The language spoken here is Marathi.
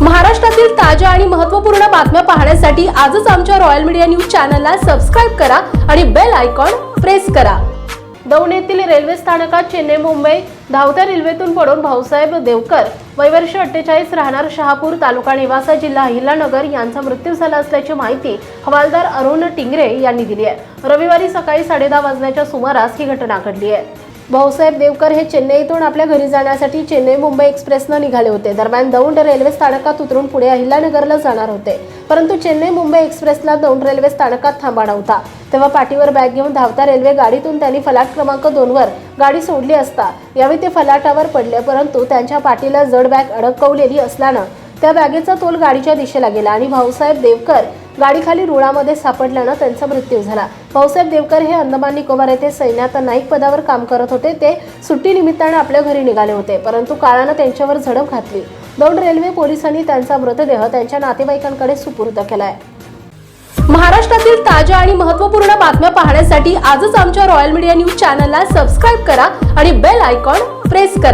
महाराष्ट्रातील ताज्या आणि महत्त्वपूर्ण बातम्या पाहण्यासाठी आजच आमच्या रॉयल मीडिया न्यूज चॅनलला सबस्क्राईब करा आणि बेल आयकॉन प्रेस करा. दौंड येथील रेल्वे स्थानकात चेन्नई मुंबई धावत्या रेल्वेतून पडून भाऊसाहेब देवकर वैवर्ष अठ्ठेचाळीस राहणार शहापूर तालुका निवासा जिल्हा अहिलानगर यांचा मृत्यू झाला असल्याची माहिती हवालदार अरुण टिंगरे यांनी दिली आहे. रविवारी सकाळी साडेदहा वाजण्याच्या सुमारास ही घटना घडली आहे. भाऊसाहेब देवकर हे चेन्नईतून आपल्या घरी जाण्यासाठी चेन्नई मुंबई एक्सप्रेसनं निघाले होते. दरम्यान दौंड रेल्वे स्थानकात उतरून पुढे अहिल्यानगरला जाणार होते. परंतु चेन्नई मुंबई एक्सप्रेसला दौंड रेल्वे स्थानकात थांबा नव्हता तेव्हा पाठीवर बॅग घेऊन धावता रेल्वे गाडीतून त्यांनी फलाट क्रमांक दोनवर गाडी सोडली असता. यावेळी ते फलाटावर पडले परंतु त्यांच्या पाठीला जड बॅग अडकवलेली असल्यानं त्या बॅगेचा तोल गाडीच्या दिशेला गेला आणि भाऊसाहेब देवकर गाडीखाली रुळामध्ये सापडल्यानं त्यांचा मृत्यू झाला. भाऊसाहेब देवकर हे अंदमान निकोबार येथे सैन्यात नाईक पदावर काम करत होते. ते सुट्टीनिमित्ताने आपल्या घरी निघाले होते परंतु काळानं त्यांच्यावर झडप घातली. दौंड रेल्वे पोलिसांनी त्यांचा मृतदेह त्यांच्या नातेवाईकांकडे सुपूर्द केलाय. महाराष्ट्रातील ताज्या आणि महत्त्वपूर्ण बातम्या पाहण्यासाठी आजच आमच्या रॉयल मीडिया न्यूज चॅनलला सबस्क्राईब करा आणि बेल आयकॉन प्रेस करा.